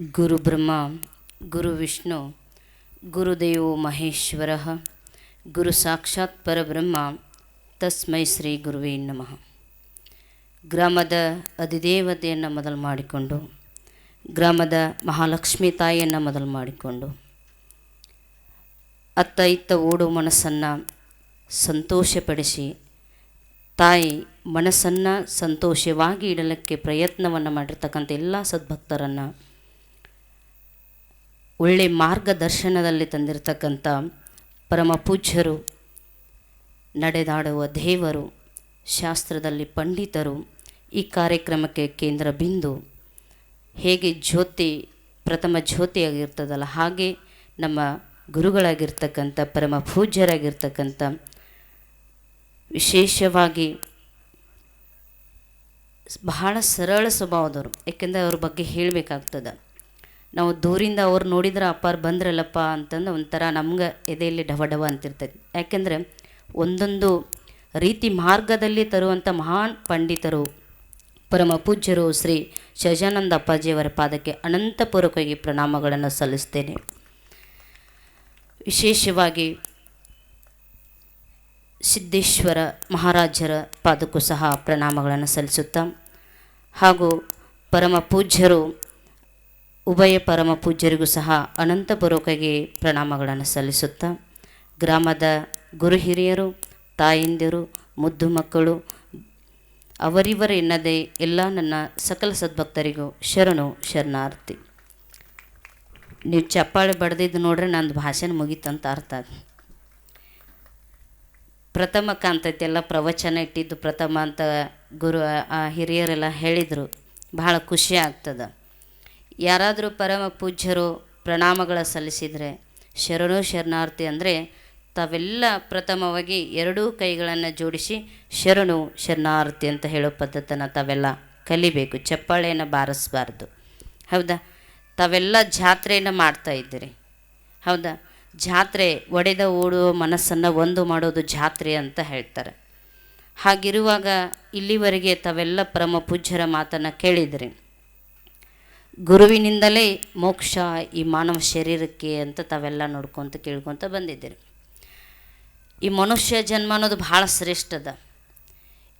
ಗುರು ಬ್ರಹ್ಮ ಗುರು ವಿಷ್ಣು ಗುರುದೇವೋ ಮಹೇಶ್ವರ ಗುರು ಸಾಕ್ಷಾತ್ ಪರಬ್ರಹ್ಮ ತಸ್ಮೈ ಶ್ರೀ ಗುರುವೇ ನಮಃ ಗ್ರಾಮದ ಅಧಿದೇವತೆಯನ್ನು ಮೊದಲು ಮಾಡಿಕೊಂಡು, ಗ್ರಾಮದ ಮಹಾಲಕ್ಷ್ಮಿ ತಾಯಿಯನ್ನು ಮೊದಲು ಮಾಡಿಕೊಂಡು, ಅತ್ತ ಇತ್ತ ಓಡೋ ಮನಸ್ಸನ್ನು ಸಂತೋಷಪಡಿಸಿ, ತಾಯಿ ಮನಸ್ಸನ್ನು ಸಂತೋಷವಾಗಿ ಇಡಲಿಕ್ಕೆ ಪ್ರಯತ್ನವನ್ನು ಮಾಡಿರ್ತಕ್ಕಂಥ ಎಲ್ಲ ಸದ್ಭಕ್ತರನ್ನು ಒಳ್ಳೆ ಮಾರ್ಗದರ್ಶನದಲ್ಲಿ ತಂದಿರತಕ್ಕಂಥ ಪರಮ ಪೂಜ್ಯರು, ನಡೆದಾಡುವ ದೇವರು, ಶಾಸ್ತ್ರದಲ್ಲಿ ಪಂಡಿತರು ಈ ಕಾರ್ಯಕ್ರಮಕ್ಕೆ ಕೇಂದ್ರ ಬಿಂದು. ಹೇಗೆ ಜ್ಯೋತಿ, ಪ್ರಥಮ ಜ್ಯೋತಿಯಾಗಿರ್ತದಲ್ಲ, ಹಾಗೆ ನಮ್ಮ ಗುರುಗಳಾಗಿರ್ತಕ್ಕಂಥ, ಪರಮ ಪೂಜ್ಯರಾಗಿರ್ತಕ್ಕಂಥ, ವಿಶೇಷವಾಗಿ ಬಹಳ ಸರಳ ಸ್ವಭಾವದವರು. ಏಕೆಂದರೆ ಅವ್ರ ಬಗ್ಗೆ ಹೇಳಬೇಕಾಗ್ತದೆ. ನಾವು ದೂರಿಂದ ಅವ್ರು ನೋಡಿದ್ರೆ ಅಪ್ಪಾರು ಬಂದ್ರಲ್ಲಪ್ಪ ಅಂತಂದು ಒಂಥರ ನಮ್ಗೆ ಎದೆಯಲ್ಲಿ ಡವ ಡವ ಅಂತಿರ್ತೈತಿ. ಯಾಕೆಂದರೆ ಒಂದೊಂದು ರೀತಿ ಮಾರ್ಗದಲ್ಲಿ ತರುವಂಥ ಮಹಾನ್ ಪಂಡಿತರು, ಪರಮ ಪೂಜ್ಯರು ಶ್ರೀ ಶಜಾನಂದ ಅಪ್ಪಾಜಿಯವರ ಪಾದಕ್ಕೆ ಅನಂತಪೂರ್ವಕವಾಗಿ ಪ್ರಣಾಮಗಳನ್ನು ಸಲ್ಲಿಸ್ತೇನೆ. ವಿಶೇಷವಾಗಿ ಸಿದ್ದೇಶ್ವರ ಮಹಾರಾಜರ ಪಾದಕ್ಕೂ ಸಹ ಪ್ರಣಾಮಗಳನ್ನು ಸಲ್ಲಿಸುತ್ತಾ ಹಾಗೂ ಪರಮ ಪೂಜ್ಯರು ಉಭಯ ಪರಮ ಪೂಜ್ಯರಿಗೂ ಸಹ ಅನಂತ ಬರೋಕೆಗೆ ಪ್ರಣಾಮಗಳನ್ನು ಸಲ್ಲಿಸುತ್ತಾ, ಗ್ರಾಮದ ಗುರು ಹಿರಿಯರು, ತಾಯಿಂದಿರು, ಮುದ್ದು ಮಕ್ಕಳು, ಅವರಿವರ ಎನ್ನದೇ ಎಲ್ಲ ನನ್ನ ಸಕಲ ಸದ್ಭಕ್ತರಿಗೂ ಶರಣು ಶರಣಾರ್ಥಿ. ನೀವು ಚಪ್ಪಾಳೆ ಬಡ್ದಿದ್ದು ನೋಡ್ರೆ, ನಂದು ಭಾಷಣ ಮುಗೀತಂತ ಅರ್ಥ ಪ್ರಥಮ ಕಾಂತೈತೆಲ್ಲ ಪ್ರವಚನ ಇಟ್ಟಿದ್ದು ಪ್ರಥಮ ಅಂತ ಗುರು ಆ ಹಿರಿಯರೆಲ್ಲ ಹೇಳಿದರು. ಬಹಳ ಖುಷಿ ಆಗ್ತದೆ. ಯಾರಾದರೂ ಪರಮ ಪೂಜ್ಯರು ಪ್ರಣಾಮಗಳ ಸಲ್ಲಿಸಿದರೆ ಶರಣು ಶರಣಾರ್ಥಿ ಅಂದರೆ ತಾವೆಲ್ಲ ಪ್ರಥಮವಾಗಿ ಎರಡೂ ಕೈಗಳನ್ನು ಜೋಡಿಸಿ ಶರಣು ಶರಣಾರ್ಥಿ ಅಂತ ಹೇಳೋ ಪದ್ಧತಿನ ತಾವೆಲ್ಲ ಕಲಿಬೇಕು, ಚಪ್ಪಾಳೆಯನ್ನು ಬಾರಿಸಬಾರ್ದು. ಹೌದಾ? ತಾವೆಲ್ಲ ಜಾತ್ರೆಯನ್ನು ಮಾಡ್ತಾ ಇದ್ದೀರಿ. ಹೌದಾ? ಜಾತ್ರೆ ಒಡೆದ ಓಡುವ ಮನಸ್ಸನ್ನು ಒಂದು ಮಾಡೋದು ಜಾತ್ರೆ ಅಂತ ಹೇಳ್ತಾರೆ. ಹಾಗಿರುವಾಗ ಇಲ್ಲಿವರೆಗೆ ತಾವೆಲ್ಲ ಪರಮ ಪೂಜ್ಯರ ಮಾತನ್ನು ಕೇಳಿದ್ರಿ. ಗುರುವಿನಿಂದಲೇ ಮೋಕ್ಷ ಈ ಮಾನವ ಶರೀರಕ್ಕೆ ಅಂತ ತಾವೆಲ್ಲ ನೋಡ್ಕೊತ ಕೇಳ್ಕೊತ ಬಂದಿದ್ದೀರಿ. ಈ ಮನುಷ್ಯ ಜನ್ಮ ಅನ್ನೋದು ಭಾಳ ಶ್ರೇಷ್ಠದ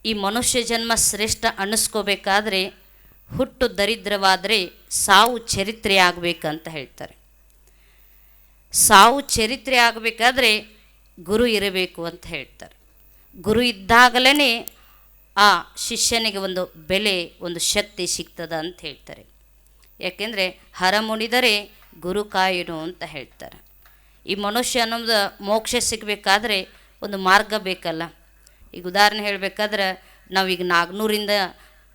ಈ ಮನುಷ್ಯ ಜನ್ಮ ಶ್ರೇಷ್ಠ ಅನ್ನಿಸ್ಕೋಬೇಕಾದ್ರೆ ಹುಟ್ಟು ದರಿದ್ರವಾದರೆ ಸಾವು ಚರಿತ್ರೆ ಆಗಬೇಕಂತ ಹೇಳ್ತಾರೆ. ಸಾವು ಚರಿತ್ರೆ ಆಗಬೇಕಾದ್ರೆ ಗುರು ಇರಬೇಕು ಅಂತ ಹೇಳ್ತಾರೆ. ಗುರು ಇದ್ದಾಗಲೇ ಆ ಶಿಷ್ಯನಿಗೆ ಒಂದು ಬೆಲೆ, ಒಂದು ಶಕ್ತಿ ಸಿಗ್ತದ ಅಂತ ಹೇಳ್ತಾರೆ. ಯಾಕೆಂದರೆ ಹರ ಮುಣಿದರೆ ಗುರು ಕಾಯಿನು ಅಂತ ಹೇಳ್ತಾರೆ. ಈ ಮನುಷ್ಯ ಅನ್ನೋದು ಮೋಕ್ಷ ಸಿಗಬೇಕಾದ್ರೆ ಒಂದು ಮಾರ್ಗ ಬೇಕಲ್ಲ. ಈಗ ಉದಾಹರಣೆ ಹೇಳಬೇಕಾದ್ರೆ ನಾವೀಗ ನಾಗ್ನೂರಿಂದ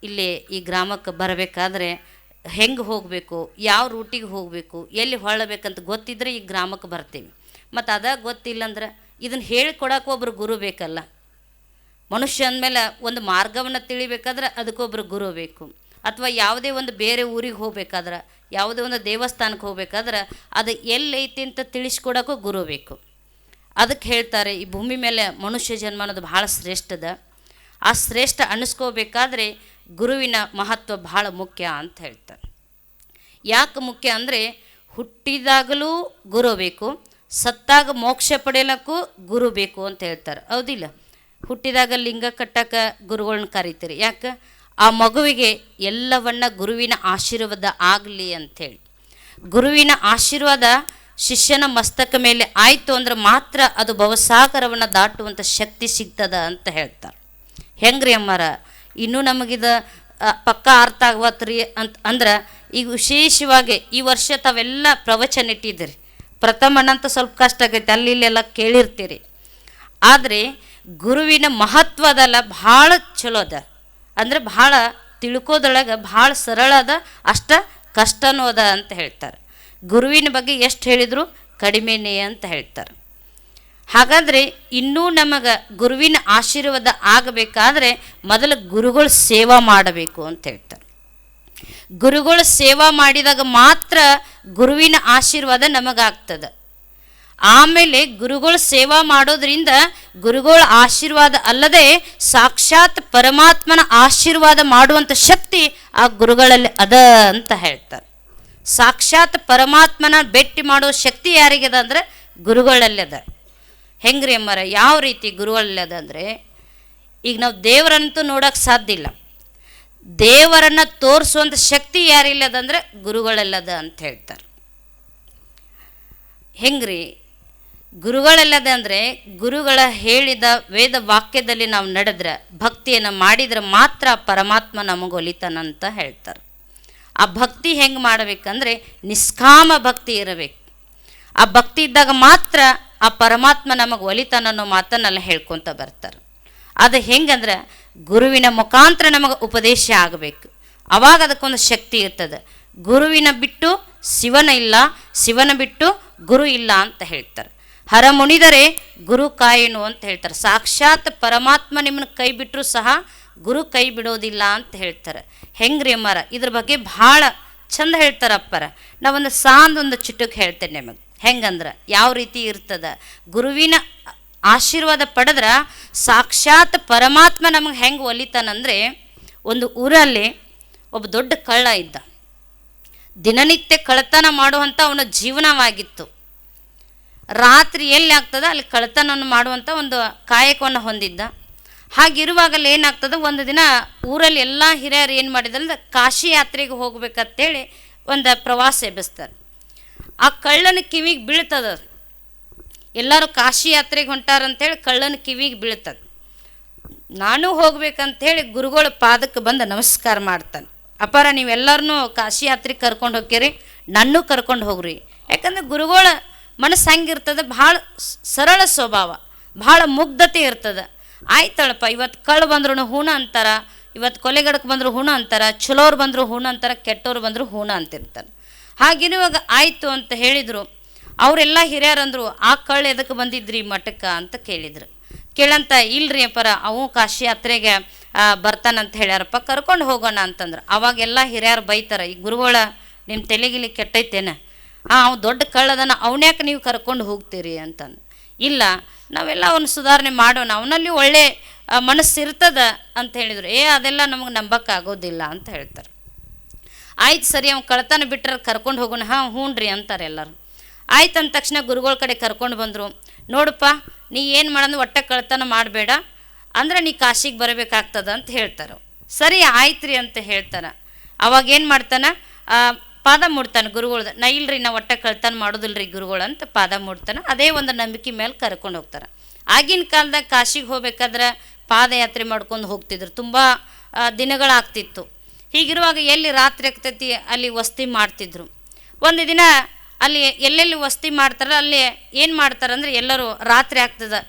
ಇಲ್ಲಿ ಈ ಗ್ರಾಮಕ್ಕೆ ಬರಬೇಕಾದ್ರೆ ಹೆಂಗೆ ಹೋಗಬೇಕು, ಯಾವ ರೂಟಿಗೆ ಹೋಗಬೇಕು, ಎಲ್ಲಿ ಹೊಳ್ಳಬೇಕಂತ ಗೊತ್ತಿದ್ರೆ ಈ ಗ್ರಾಮಕ್ಕೆ ಬರ್ತೀವಿ. ಮತ್ತು ಅದ ಗೊತ್ತಿಲ್ಲ ಅಂದ್ರೆ ಇದನ್ನು ಹೇಳಿಕೊಡೋಕೆ ಒಬ್ಬರು ಗುರು ಬೇಕಲ್ಲ. ಮನುಷ್ಯ ಅಂದಮೇಲೆ ಒಂದು ಮಾರ್ಗವನ್ನು ತಿಳಿಬೇಕಾದ್ರೆ ಅದಕ್ಕೊಬ್ಬರು ಗುರು ಬೇಕು. ಅಥವಾ ಯಾವುದೇ ಒಂದು ಬೇರೆ ಊರಿಗೆ ಹೋಗ್ಬೇಕಾದ್ರೆ, ಯಾವುದೇ ಒಂದು ದೇವಸ್ಥಾನಕ್ಕೆ ಹೋಗ್ಬೇಕಾದ್ರೆ ಅದು ಎಲ್ಲೈತಿ ಅಂತ ತಿಳಿಸ್ಕೊಡೋಕ್ಕೂ ಗುರು ಬೇಕು. ಅದಕ್ಕೆ ಹೇಳ್ತಾರೆ, ಈ ಭೂಮಿ ಮೇಲೆ ಮನುಷ್ಯ ಜನ್ಮ ಅನ್ನೋದು ಭಾಳ ಶ್ರೇಷ್ಠದ ಆ ಶ್ರೇಷ್ಠ ಅನಿಸ್ಕೋಬೇಕಾದ್ರೆ ಗುರುವಿನ ಮಹತ್ವ ಭಾಳ ಮುಖ್ಯ ಅಂತ ಹೇಳ್ತಾರೆ. ಯಾಕೆ ಮುಖ್ಯ ಅಂದರೆ, ಹುಟ್ಟಿದಾಗಲೂ ಗುರು ಬೇಕು, ಸತ್ತಾಗ ಮೋಕ್ಷ ಪಡೆಯಲಕ್ಕೂ ಗುರು ಬೇಕು ಅಂತ ಹೇಳ್ತಾರೆ. ಹೌದಿಲ್ಲ? ಹುಟ್ಟಿದಾಗ ಲಿಂಗ ಕಟ್ಟಕ್ಕೆ ಗುರುಗಳನ್ನ ಕರೀತೀರಿ. ಯಾಕೆ? ಆ ಮಗುವಿಗೆ ಎಲ್ಲವನ್ನ ಗುರುವಿನ ಆಶೀರ್ವಾದ ಆಗಲಿ ಅಂಥೇಳಿ ಗುರುವಿನ ಆಶೀರ್ವಾದ ಶಿಷ್ಯನ ಮಸ್ತಕ ಮೇಲೆ ಆಯಿತು ಅಂದ್ರೆ ಮಾತ್ರ ಅದು ಭವಸಾಗರವನ್ನು ದಾಟುವಂಥ ಶಕ್ತಿ ಸಿಗ್ತದ ಅಂತ ಹೇಳ್ತಾರೆ. ಹೆಂಗ್ರಿ ಅಮ್ಮಾರ? ಇನ್ನೂ ನಮಗಿದ ಪಕ್ಕ ಅರ್ಥ ಆಗ್ವತ್ರಿ ಅಂತ, ಅಂದ್ರೆ ಈಗ ವಿಶೇಷವಾಗಿ ಈ ವರ್ಷ ತಾವೆಲ್ಲ ಪ್ರವಚನ ಇಟ್ಟಿದ್ದೀರಿ. ಪ್ರಥಮನಂತ ಸ್ವಲ್ಪ ಕಷ್ಟ ಆಗೈತೆ, ಅಲ್ಲಿ ಇಲ್ಲೆಲ್ಲ ಕೇಳಿರ್ತೀರಿ. ಆದರೆ ಗುರುವಿನ ಮಹತ್ವದಲ್ಲ ಭಾಳ ಚಲೋ ಅದ. ಅಂದರೆ ಭಾಳ ತಿಳ್ಕೋದ್ರೊಳಗೆ ಭಾಳ ಸರಳ ಅದ, ಅಷ್ಟ ಕಷ್ಟನೂ ಅದ ಅಂತ ಹೇಳ್ತಾರೆ. ಗುರುವಿನ ಬಗ್ಗೆ ಎಷ್ಟು ಹೇಳಿದ್ರು ಕಡಿಮೆನೇ ಅಂತ ಹೇಳ್ತಾರೆ. ಹಾಗಾದರೆ ಇನ್ನೂ ನಮಗೆ ಗುರುವಿನ ಆಶೀರ್ವಾದ ಆಗಬೇಕಾದ್ರೆ ಮೊದಲು ಗುರುಗಳು ಸೇವಾ ಮಾಡಬೇಕು ಅಂತ ಹೇಳ್ತಾರೆ. ಗುರುಗಳು ಸೇವಾ ಮಾಡಿದಾಗ ಮಾತ್ರ ಗುರುವಿನ ಆಶೀರ್ವಾದ ನಮಗಾಗ್ತದೆ. ಆಮೇಲೆ ಗುರುಗಳು ಸೇವಾ ಮಾಡೋದ್ರಿಂದ ಗುರುಗಳ ಆಶೀರ್ವಾದ ಅಲ್ಲದೆ ಸಾಕ್ಷಾತ್ ಪರಮಾತ್ಮನ ಆಶೀರ್ವಾದ ಮಾಡುವಂಥ ಶಕ್ತಿ ಆ ಗುರುಗಳಲ್ಲಿ ಅದ ಅಂತ ಹೇಳ್ತಾರೆ. ಸಾಕ್ಷಾತ್ ಪರಮಾತ್ಮನ ಭೇಟಿ ಮಾಡೋ ಶಕ್ತಿ ಯಾರಿಗಿದೆ ಅಂದರೆ ಗುರುಗಳಲ್ಲದ ಹೆಂಗ್ರಿ ಅಮ್ಮರ, ಯಾವ ರೀತಿ ಗುರುಗಳಲ್ಲದ ಅಂದರೆ ಈಗ ನಾವು ದೇವರಂತೂ ನೋಡೋಕೆ ಸಾಧ್ಯ ಇಲ್ಲ. ದೇವರನ್ನು ತೋರಿಸುವಂಥ ಶಕ್ತಿ ಯಾರಿಲ್ಲದಂದ್ರೆ ಗುರುಗಳಲ್ಲದ ಅಂತ ಹೇಳ್ತಾರೆ. ಹೆಂಗ್ರಿ ಗುರುಗಳಲ್ಲದ ಅಂದರೆ ಗುರುಗಳ ಹೇಳಿದ ವೇದ ವಾಕ್ಯದಲ್ಲಿ ನಾವು ನಡೆದ್ರೆ, ಭಕ್ತಿಯನ್ನು ಮಾಡಿದ್ರೆ ಮಾತ್ರ ಪರಮಾತ್ಮ ನಮಗೆ ಒಲಿತಾನಂತ ಹೇಳ್ತಾರೆ. ಆ ಭಕ್ತಿ ಹೆಂಗೆ ಮಾಡಬೇಕಂದ್ರೆ ನಿಷ್ಕಾಮ ಭಕ್ತಿ ಇರಬೇಕು. ಆ ಭಕ್ತಿ ಇದ್ದಾಗ ಮಾತ್ರ ಆ ಪರಮಾತ್ಮ ನಮಗೆ ಒಲಿತಾನ ಅನ್ನೋ ಮಾತನ್ನೆಲ್ಲ ಹೇಳ್ಕೊತ ಬರ್ತಾರೆ. ಅದು ಹೆಂಗಂದ್ರೆ ಗುರುವಿನ ಮುಖಾಂತರ ನಮಗೆ ಉಪದೇಶ ಆಗಬೇಕು. ಅವಾಗ ಅದಕ್ಕೊಂದು ಶಕ್ತಿ ಇರ್ತದೆ. ಗುರುವಿನ ಬಿಟ್ಟು ಶಿವನ ಇಲ್ಲ, ಶಿವನ ಬಿಟ್ಟು ಗುರು ಇಲ್ಲ ಅಂತ ಹೇಳ್ತಾರೆ. ಹರ ಮುನಿದರೆ ಗುರು ಕಾಯಿನು ಅಂತ ಹೇಳ್ತಾರೆ. ಸಾಕ್ಷಾತ್ ಪರಮಾತ್ಮ ನಿಮ್ಮನ್ನ ಕೈ ಬಿಟ್ಟರೂ ಸಹ ಗುರು ಕೈ ಬಿಡೋದಿಲ್ಲ ಅಂತ ಹೇಳ್ತಾರೆ. ಹೆಂಗ್ರಿ ಅಮ್ಮಾರ? ಇದ್ರ ಬಗ್ಗೆ ಭಾಳ ಚಂದ ಹೇಳ್ತಾರಪ್ಪರ ನಾವೊಂದು ಸಾಂದ್ ಒಂದು ಚಿಟ್ಟಕ್ಕೆ ಹೇಳ್ತೇನೆ ನಿಮಗೆ. ಹೆಂಗಂದ್ರೆ? ಯಾವ ರೀತಿ ಇರ್ತದ? ಗುರುವಿನ ಆಶೀರ್ವಾದ ಪಡೆದ್ರೆ ಸಾಕ್ಷಾತ್ ಪರಮಾತ್ಮ ನಮಗೆ ಹೆಂಗೆ ಒಲಿತಾನಂದ್ರೆ ಒಂದು ಊರಲ್ಲಿ ಒಬ್ಬ ದೊಡ್ಡ ಕಳ್ಳ ಇದ್ದ. ದಿನನಿತ್ಯ ಕಳ್ಳತನ ಮಾಡುವಂಥ ಅವನ ಜೀವನವಾಗಿತ್ತು. ರಾತ್ರಿ ಎಲ್ಲಿ ಆಗ್ತದೆ ಅಲ್ಲಿ ಕಳ್ಳತನವನ್ನು ಮಾಡುವಂಥ ಒಂದು ಕಾಯಕವನ್ನು ಹೊಂದಿದ್ದ. ಹಾಗಿರುವಾಗಲೇ ಏನಾಗ್ತದೆ? ಒಂದು ದಿನ ಊರಲ್ಲಿ ಎಲ್ಲ ಹಿರಿಯರು ಏನು ಮಾಡಿದ್ರೆ ಕಾಶಿ ಯಾತ್ರೆಗೆ ಹೋಗ್ಬೇಕಂತೇಳಿ ಒಂದು ಪ್ರವಾಸ ಎಬ್ಬಿಸ್ತಾರೆ. ಆ ಕಳ್ಳನ ಕಿವಿಗೆ ಬೀಳ್ತದ ಎಲ್ಲರೂ ಕಾಶಿ ಯಾತ್ರೆಗೆ ಹೊಂಟಾರಂತೇಳಿ ಕಳ್ಳನ ಕಿವಿಗೆ ಬೀಳ್ತದೆ. ನಾನು ಹೋಗ್ಬೇಕಂತೇಳಿ ಗುರುಗಳ ಪಾದಕ್ಕೆ ಬಂದು ನಮಸ್ಕಾರ ಮಾಡ್ತಾನೆ. ಅಪಾರ ನೀವೆಲ್ಲರನ್ನೂ ಕಾಶಿ ಯಾತ್ರೆಗೆ ಕರ್ಕೊಂಡು ಹೋಗ್ತೀರಿ, ನನ್ನೂ ಕರ್ಕೊಂಡು ಹೋಗ್ರಿ. ಯಾಕಂದ್ರೆ ಗುರುಗಳ ಮನಸ್ಸು ಹೆಂಗಿರ್ತದೆ? ಭಾಳ ಸರಳ ಸ್ವಭಾವ. ಭಾಳ ಮುಗ್ಧತೆ ಇರ್ತದೆ. ಆಯ್ತಳಪ್ಪ ಇವತ್ತು ಕಳ್ಳ ಬಂದ್ರೂ ಹೂಣ ಅಂತಾರ ಇವತ್ತು ಕೊಲೆಗಡಕ್ಕೆ ಬಂದರೂ ಹೂಣ ಅಂತಾರ, ಚಲೋರು ಬಂದರೂ ಹೂಣ ಅಂತಾರ ಕೆಟ್ಟವ್ರು ಬಂದರೂ ಹೂಣ ಅಂತಿರ್ತಾರೆ. ಹಾಗಿರುವಾಗ ಆಯಿತು ಅಂತ ಹೇಳಿದರು, ಅವರೆಲ್ಲ ಹಿರಿಯರಂದರು, ಆ ಕಳ್ಳ ಎದಕ್ಕೆ ಬಂದಿದ್ರಿ ಮಠಕ್ಕೆ ಅಂತ ಕೇಳಿದರು. ಕೇಳಂತ ಇಲ್ರಿ ಅಪ್ಪರ ಅವು ಕಾಶಿ ಯಾತ್ರೆಗೆ ಬರ್ತಾನಂತ ಹೇಳ್ಯಾರಪ್ಪ, ಕರ್ಕೊಂಡು ಹೋಗೋಣ ಅಂತಂದ್ರೆ. ಅವಾಗೆಲ್ಲ ಹಿರಿಯರು ಬೈತಾರೆ, ಈ ಗುರುಗಳ ನಿಮ್ಮ ತಲೆಗಿಲಿ ಕೆಟ್ಟೈತೇನ? ಹಾಂ ಅವನು ದೊಡ್ಡ ಕಳ್ಳದನ ಅವನ್ಯಾಕೆ ನೀವು ಕರ್ಕೊಂಡು ಹೋಗ್ತೀರಿ ಅಂತಂದು. ಇಲ್ಲ ನಾವೆಲ್ಲ ಅವನು ಸುಧಾರಣೆ ಮಾಡೋಣ ಅವನಲ್ಲಿ ಒಳ್ಳೆ ಆ, ಮನಸ್ಸು ಇರ್ತದ ಅಂತ ಹೇಳಿದರು. ಏ ಅದೆಲ್ಲ ನಮಗೆ ನಂಬಕ್ಕಾಗೋದಿಲ್ಲ ಅಂತ ಹೇಳ್ತಾರೆ. ಆಯ್ತು ಸರಿ ಅವ್ನು ಕಳ್ತನ ಬಿಟ್ಟರೆ ಕರ್ಕೊಂಡು ಹೋಗೋಣ. ಹಾಂ ಹ್ಞೂ ರೀ ಅಂತಾರೆ ಎಲ್ಲರೂ. ಆಯ್ತು ಅಂದ ತಕ್ಷಣ ಗುರುಗಳ ಕಡೆ ಕರ್ಕೊಂಡು ಬಂದರು. ನೋಡಪ್ಪ ನೀ ಏನು ಮಾಡೋದು ಒಟ್ಟೆ ಕಳ್ತನ ಮಾಡಬೇಡ ಅಂದ್ರೆ ನೀ ಕಾಶಿಗೆ ಬರಬೇಕಾಗ್ತದ ಅಂತ ಹೇಳ್ತಾರೆ. ಸರಿ ಆಯ್ತು ರೀ ಅಂತ ಹೇಳ್ತಾರೆ. ಅವಾಗ ಏನು ಮಾಡ್ತಾನೆ? ಆ, ಪಾದ ಮೂಡ್ತಾನೆ ಗುರುಗಳ್ದು ನಾ ಇಲ್ರಿ ನಾ ಒಟ್ಟ ಕಳ್ತನ ಮಾಡೋದಿಲ್ರಿ ಗುರುಗಳು ಅಂತ ಪಾದ ಮೂಡ್ತಾನೆ ಅದೇ ಒಂದು ನಂಬಿಕೆ ಮೇಲೆ ಕರ್ಕೊಂಡು ಹೋಗ್ತಾರೆ. ಆಗಿನ ಕಾಲದಾಗ ಕಾಶಿಗೆ ಹೋಗ್ಬೇಕಾದ್ರೆ ಪಾದಯಾತ್ರೆ ಮಾಡ್ಕೊಂಡು ಹೋಗ್ತಿದ್ರು. ತುಂಬ ದಿನಗಳಾಗ್ತಿತ್ತು. ಹೀಗಿರುವಾಗ ಎಲ್ಲಿ ರಾತ್ರಿ ಆಗ್ತೈತಿ ಅಲ್ಲಿ ವಸ್ತಿ ಮಾಡ್ತಿದ್ರು. ಒಂದು ದಿನ ಅಲ್ಲಿ ಎಲ್ಲೆಲ್ಲಿ ವಸ್ತಿ ಮಾಡ್ತಾರೋ ಅಲ್ಲಿ ಏನು ಮಾಡ್ತಾರೆ ಅಂದರೆ ಎಲ್ಲರೂ ರಾತ್ರಿ ಆಗ್ತದೆ.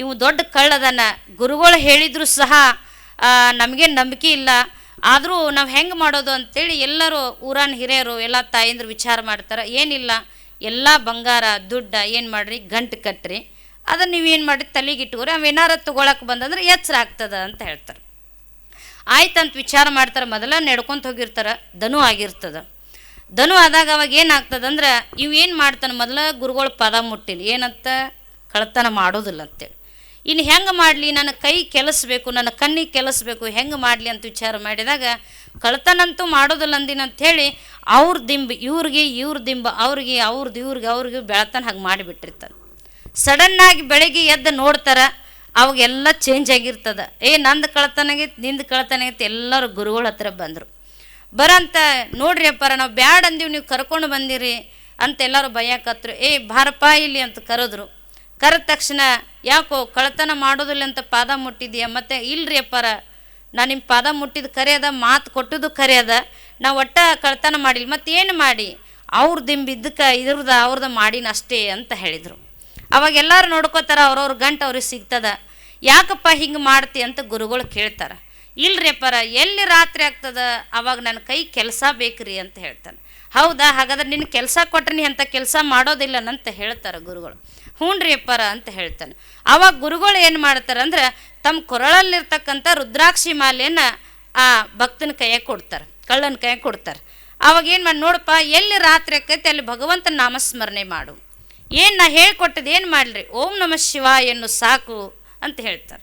ಇವು ದೊಡ್ಡ ಕಳ್ಳದನ ಗುರುಗಳು ಹೇಳಿದರೂ ಸಹ ನಮಗೇನು ನಂಬಿಕೆ ಇಲ್ಲ. ಆದರೂ ನಾವು ಹೆಂಗೆ ಮಾಡೋದು ಅಂತೇಳಿ ಎಲ್ಲರೂ ಊರನ್ನ ಹಿರಿಯರು, ಎಲ್ಲ ತಾಯಂದ್ರು ವಿಚಾರ ಮಾಡ್ತಾರೆ, ಏನಿಲ್ಲ, ಎಲ್ಲ ಬಂಗಾರ, ದುಡ್ಡ ಏನು ಮಾಡ್ರಿ, ಗಂಟು ಕಟ್ಟ್ರಿ ಅದನ್ನು ನೀವೇನು ಮಾಡಿರಿ, ತಲೆಗೆ ಇಟ್ಕೋರಿ ಏನಾರ ತೊಗೊಳಕ್ಕೆ ಬಂದಂದ್ರೆ ಎಚ್ಚರ ಆಗ್ತದ ಅಂತ ಹೇಳ್ತಾರೆ. ಆಯ್ತಂತ ವಿಚಾರ ಮಾಡ್ತಾರೆ, ಮೊದಲ ನಡ್ಕೊಂತ ಹೋಗಿರ್ತಾರೆ ದನು ಆಗಿರ್ತದೆ. ದನು ಆದಾಗ ಅವಾಗ ಏನಾಗ್ತದಂದ್ರೆ ಇವು ಏನು ಮಾಡ್ತಾನೆ, ಮೊದಲ ಗುರುಗಳ ಪದ ಮುಟ್ಟಿಲ್ಲ ಏನಂತ ಕಳ್ತನ ಮಾಡೋದಿಲ್ಲ ಅಂತೇಳಿ. ಇನ್ನು ಹೆಂಗೆ ಮಾಡಲಿ? ನನ್ನ ಕೈ ಕೆಲಸಬೇಕು, ನನ್ನ ಕಣ್ಣಿಗೆ ಕೆಲಸಬೇಕು, ಹೆಂಗೆ ಮಾಡಲಿ ಅಂತ ವಿಚಾರ ಮಾಡಿದಾಗ ಕಳ್ತನಂತೂ ಮಾಡೋದಿಲ್ಲ ಅಂದಿನ ಅಂಥೇಳಿ ಅವ್ರ ದಿಂಬು, ಇವ್ರಿಗೆ ಇವ್ರ ದಿಂಬು, ಅವ್ರಿಗೆ ಅವ್ರದ್ದು ಇವ್ರಿಗೆ ಅವ್ರಿಗೆ ಬೆಳತನ ಹಾಗೆ ಮಾಡಿಬಿಟ್ಟಿರ್ತಾನೆ ಸಡನ್ನಾಗಿ ಬೆಳಗ್ಗೆ ಎದ್ದು ನೋಡ್ತಾರೆ ಅವಾಗೆಲ್ಲ ಚೇಂಜ್ ಆಗಿರ್ತದೆ. ಏ, ನಂದು ಕಳ್ತನಾಗೈತೆ ನಿಂದು ಕಳ್ತನಾಗೈತೆ ಎಲ್ಲರೂ ಗುರುಗಳ ಹತ್ರ ಬಂದರು. ಬರಂತ, ನೋಡ್ರಿ ಅಪ್ಪಾರ, ನಾವು ಬ್ಯಾಡ್ ಅಂದೀವಿ, ನೀವು ಕರ್ಕೊಂಡು ಬಂದಿರಿ ಅಂತ ಎಲ್ಲರೂ ಭಯಕತ್ರು ಏ, ಬಾರಪ್ಪ ಇಲ್ಲಿ ಅಂತ ಕರೆದ್ರು. ಕರೆದ ತಕ್ಷಣ, ಯಾಕೋ ಕಳತನ ಮಾಡೋದಿಲ್ಲ ಅಂತ ಪಾದ ಮುಟ್ಟಿದ್ಯಾ ಮತ್ತೆ ಇಲ್ರಿ ಅಪ್ಪಾರ, ನಾನು ನಿಮ್ಮ ಪಾದ ಮುಟ್ಟಿದ ಕರೆ ಅದ, ಮಾತು ಕೊಟ್ಟಿದ್ದು ಕರೆ ಅದ. ನಾವು ಒಟ್ಟ ಕಳತನ ಮಾಡಿಲ್ಲ ಮತ್ತೆ ಏನು ಮಾಡಿ? ಅವ್ರ ದಿಂಬಿದ್ದಕ್ಕೆ ಇದ್ರದ ಅವ್ರದ್ದು ಮಾಡಿನ ಅಷ್ಟೇ ಅಂತ ಹೇಳಿದರು. ಅವಾಗ ಎಲ್ಲರೂ ನೋಡ್ಕೋತಾರ, ಅವ್ರವ್ರ ಗಂಟು ಅವ್ರಿಗೆ ಸಿಗ್ತದ. ಯಾಕಪ್ಪ ಹಿಂಗೆ ಮಾಡ್ತಿ? ಅಂತ ಗುರುಗಳು ಕೇಳ್ತಾರೆ. ಇಲ್ರಿ ಅಪ್ಪಾರ, ಎಲ್ಲಿ ರಾತ್ರಿ ಆಗ್ತದ? ಅವಾಗ ನನ್ನ ಕೈ ಕೆಲಸ ಬೇಕ್ರಿ ಅಂತ ಹೇಳ್ತಾನೆ ಹೌದಾ? ಹಾಗಾದ್ರೆ ನಿನ್ನ ಕೆಲಸ ಕೊಟ್ರೆ, ನೀ ಅಂತ ಕೆಲಸ ಮಾಡೋದಿಲ್ಲನಂತ ಹೇಳ್ತಾರೆ ಗುರುಗಳು. ಹ್ಞೂ ರೀ ಅಂತ ಹೇಳ್ತಾನೆ. ಅವಾಗ ಗುರುಗಳು ಏನು ಮಾಡ್ತಾರಂದ್ರೆ ತಮ್ಮ ಕೊರಳಲ್ಲಿರ್ತಕ್ಕಂಥ ರುದ್ರಾಕ್ಷಿ ಮಾಲೆಯನ್ನು ಆ ಭಕ್ತನ ಕೈಯಾಗ ಕೊಡ್ತಾರೆ, ಕಳ್ಳನ ಕೈಯಾಗ ಕೊಡ್ತಾರೆ. ಅವಾಗ ಏನು ಮಾಡಿ, ನೋಡಪ್ಪ, ಎಲ್ಲಿ ರಾತ್ರಿ ಆಕೈತಿ ಅಲ್ಲಿ ಭಗವಂತನ ನಾಮಸ್ಮರಣೆ ಮಾಡು. ಏನು ನಾ ಹೇಳ್ಕೊಟ್ಟದ್ದು ಏನು ಮಾಡಲಿ? ಓಂ ನಮ ಶಿವ ಎನ್ನು ಸಾಕು ಅಂತ ಹೇಳ್ತಾರೆ.